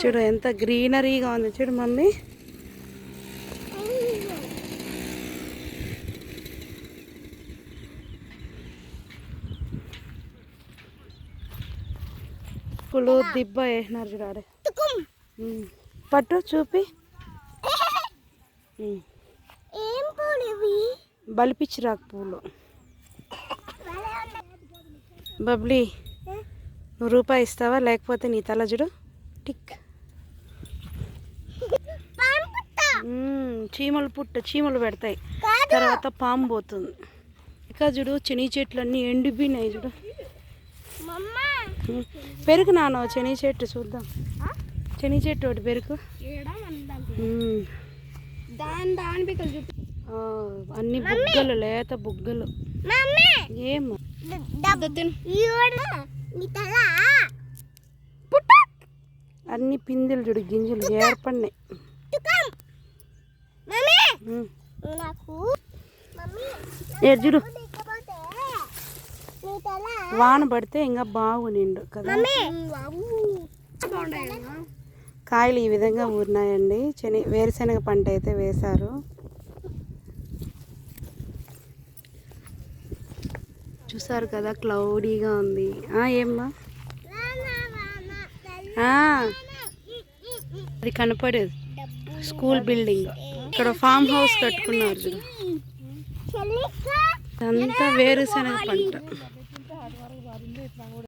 చూడు ఎంత గ్రీనరీగా ఉంది చూడు మమ్మీ. పులు దిబ్బ వేసినారు చూడాలి పట్టు చూపి. బలిపిచ్చిరాకు పూలు బబ్లీ. నువ్వు రూపాయి ఇస్తావా? లేకపోతే నీ తల చూడు టిక్. చీమలు పుట్ట చీమలు పెడతాయి. తర్వాత పాము పోతుంది. ఇక చూడు చెనీ చెట్లు అన్నీ ఎండిపోయినాయి చూడు. పెరుగు నాన్న చెనీ చెట్టు చూద్దాం. చెనీ చెట్టు ఒకటి పెరుగు. అన్ని బుగ్గలు లేత బుగ్గలు. మమ్మీ. ఏం నీ తల అన్ని పిందెలు చూడు గింజలు ఏర్పడినాయి. తుకం! మమ్మీ! మ్మ్. నాకు మమ్మీ ఏ చూడు. వాన పడితే ఇంకా బాగునిండు కదా? కాయలు ఈ విధంగా ఊరినాయండి. శని వేరుశనగ పంట అయితే వేశారు. చూసారు కదా క్లౌడీగా ఉంది. ఆ, ఏమ్మా? ఆ, అది కనపడేది. School building. ఇక్కడ ఫామ్ హౌస్ కట్టుకున్నారు చూడు. అంతా వేరుశనగ పంట.